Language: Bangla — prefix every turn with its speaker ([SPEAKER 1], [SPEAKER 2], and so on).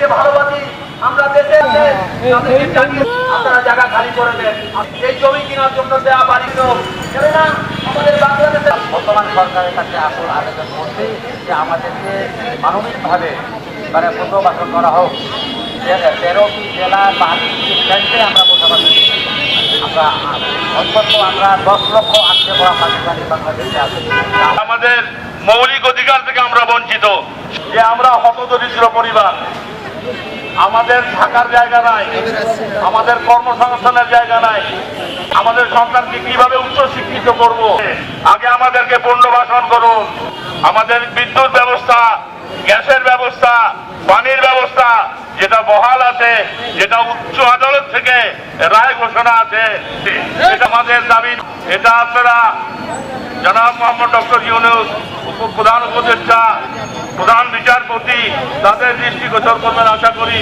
[SPEAKER 1] দেশকে ভালোবাসি আমরা দেশে হ্যাঁ, হ্যাঁ, হ্যাঁ, আপনারা জায়গা খালি করে দেন। এই জমি কেনার জন্য দেওয়া বাড়ি না আমাদের বাংলাদেশে
[SPEAKER 2] বর্তমান সরকারের কাছে আসল আবেদন করছি যে আমাদেরকে মানবিকভাবে মানে পুনর্বাসন করা হোক। তেরোটি জেলা বারোটি আমরা বসবাস আমরা দশ লক্ষ
[SPEAKER 3] আমাদের মৌলিক অধিকার থেকে আমরা বঞ্চিত। যে আমরা হতদরিদ্র পরিবার আমাদের থাকার জায়গা নাই, আমাদের কর্মসংস্থানের জায়গা নাই, আমাদের সন্তানকে কীভাবে উচ্চ শিক্ষিত করব? আগে আমাদেরকে পুনর্বাসন করুন, আমাদের বিদ্যুৎ ব্যবস্থা, গ্যাসের ব্যবস্থা, পানির ব্যবস্থা, যেটা বহাল আছে, যেটা উচ্চ আদালত থেকে রায় ঘোষণা আছে এটা আমাদের দাবি। এটা আপনারা জনাব মোহাম্মদ ডক্টর ইউনুস প্রধান উপদেষ্টা প্রধান বিচারপতি তাদের দৃষ্টিগোচর করবেন আশা করি।